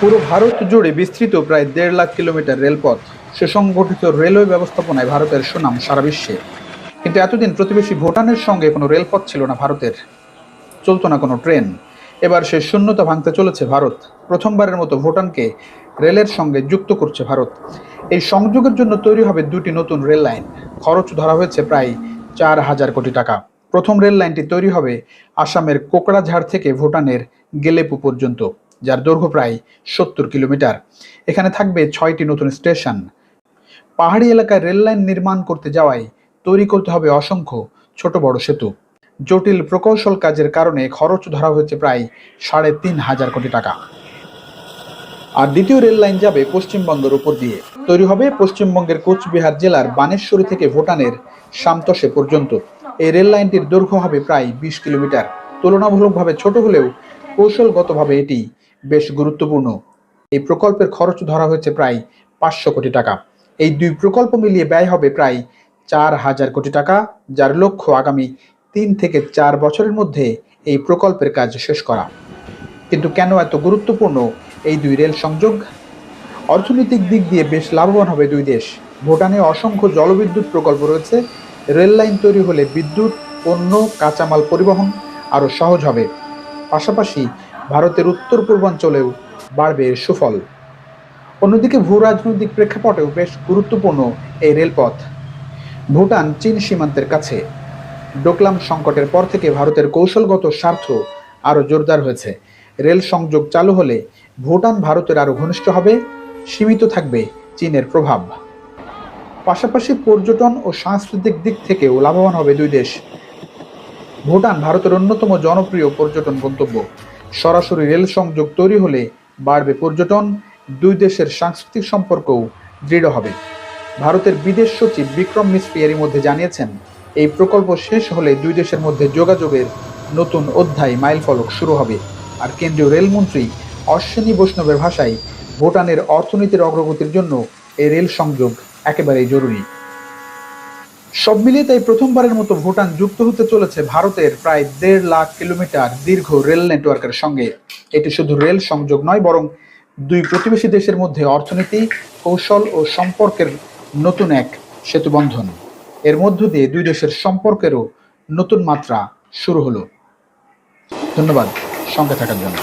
পুরো ভারত জুড়ে বিস্তৃত প্রায় দেড় লাখ কিলোমিটার রেলপথ। সুসংগঠিত রেলওয়ে ব্যবস্থাপনায় ভারতের সুনাম সারা বিশ্বে। কিন্তু এতদিন প্রতিবেশী ভুটানের সঙ্গে কোনো রেলপথ ছিল না ভারতের। চলতো না কোনো ট্রেন। এবার সে শূন্যতা ভাঙতে চলেছে ভারত। প্রথমবারের মতো ভুটানকে রেলের সঙ্গে যুক্ত করছে ভারত। এই সংযোগের জন্য তৈরি হবে দুটি নতুন রেল লাইন। খরচ ধরা হয়েছে প্রায় চার হাজার কোটি টাকা। প্রথম রেল লাইনটি তৈরি হবে আসামের কোকড়াঝাড় থেকে ভুটানের গেলেপু পর্যন্ত। যার দৈর্ঘ্য প্রায় সত্তর কিলোমিটার। এখানে থাকবে ছয়টি নতুন স্টেশন। পাহাড়ি এলাকায় রেল লাইন নির্মাণ করতে যাওয়ায় তৈরি করতে হবে অসংখ্য ছোট বড় সেতু। জটিল প্রকৌশল কাজের কারণে খরচ ধরা হয়েছে প্রায় সাড়ে তিন হাজার কোটি টাকা। আর দ্বিতীয় রেল লাইন যাবে পশ্চিমবঙ্গের উপর দিয়ে। তৈরি হবে পশ্চিমবঙ্গের কোচবিহার জেলার বানেশ্বরী থেকে ভুটানের সামতসে পর্যন্ত। এই রেল লাইনটির দৈর্ঘ্য হবে প্রায় বিশ কিলোমিটার। তুলনামূলকভাবে ছোট হলেও কৌশলগতভাবে এটি বেশ গুরুত্বপূর্ণ। এই প্রকল্পের খরচ ধরা হয়েছে প্রায় পাঁচশো কোটি টাকা। এই দুই প্রকল্প মিলিয়ে ব্যয় হবে প্রায় চার হাজার কোটি টাকা, যার লক্ষ্য আগামী তিন থেকে চার বছরের মধ্যে এই প্রকল্পের কাজ শেষ করা। কিন্তু কেন এত গুরুত্বপূর্ণ এই দুই রেল সংযোগ? অর্থনৈতিক দিক দিয়ে বেশ লাভবান হবে দুই দেশ। ভুটানে অসংখ্য জলবিদ্যুৎ প্রকল্প রয়েছে। রেল লাইন তৈরি হলে বিদ্যুৎ, পণ্য, কাঁচামাল পরিবহন আরও সহজ হবে। পাশাপাশি ভারতের উত্তর পূর্বাঞ্চলেও বাড়বে সুফল। অন্যদিকে ভূ রাজনৈতিক প্রেক্ষাপটেও বেশ গুরুত্বপূর্ণ এই রেলপথ। ভুটান চীন সীমান্তের কাছে। ডোকলাম সংকটের পর থেকে ভারতের কৌশলগত স্বার্থ আরও জোরদার হয়েছে। রেল সংযোগ চালু হলে ভুটান ভারতের আরও ঘনিষ্ঠ হবে, সীমিত থাকবে চীনের প্রভাব। পাশাপাশি পর্যটন ও সাংস্কৃতিক দিক থেকেও লাভবান হবে দুই দেশ। ভুটান ভারতের অন্যতম জনপ্রিয় পর্যটন গন্তব্য। সরাসরি রেল সংযোগ তৈরি হলে বাড়বে পর্যটন, দুই দেশের সাংস্কৃতিক সম্পর্কও দৃঢ় হবে। ভারতের বিদেশ সচিব বিক্রম মিস্ত্রি এরই মধ্যে জানিয়েছেন, এই প্রকল্প শেষ হলে দুই দেশের মধ্যে যোগাযোগের নতুন অধ্যায় মাইলফলক শুরু হবে। আর কেন্দ্রীয় রেলমন্ত্রী অশ্বিনী বৈষ্ণবের ভাষায় ভুটানের অর্থনীতির অগ্রগতির জন্য এই রেল সংযোগ একেবারেই জরুরি। সব মিলিয়ে তাই প্রথমবারের মতো ভুটান যুক্ত হতে চলেছে ভারতের প্রায় দেড় লাখ কিলোমিটার দীর্ঘ রেল নেটওয়ার্কের সঙ্গে। এটি শুধু রেল সংযোগ নয়, বরং দুই প্রতিবেশী দেশের মধ্যে অর্থনীতি, কৌশল ও সম্পর্কের নতুন এক সেতুবন্ধন। এর মধ্য দিয়ে দুই দেশের সম্পর্কেরও নতুন মাত্রা শুরু হলো। ধন্যবাদ সঙ্গে থাকার জন্য।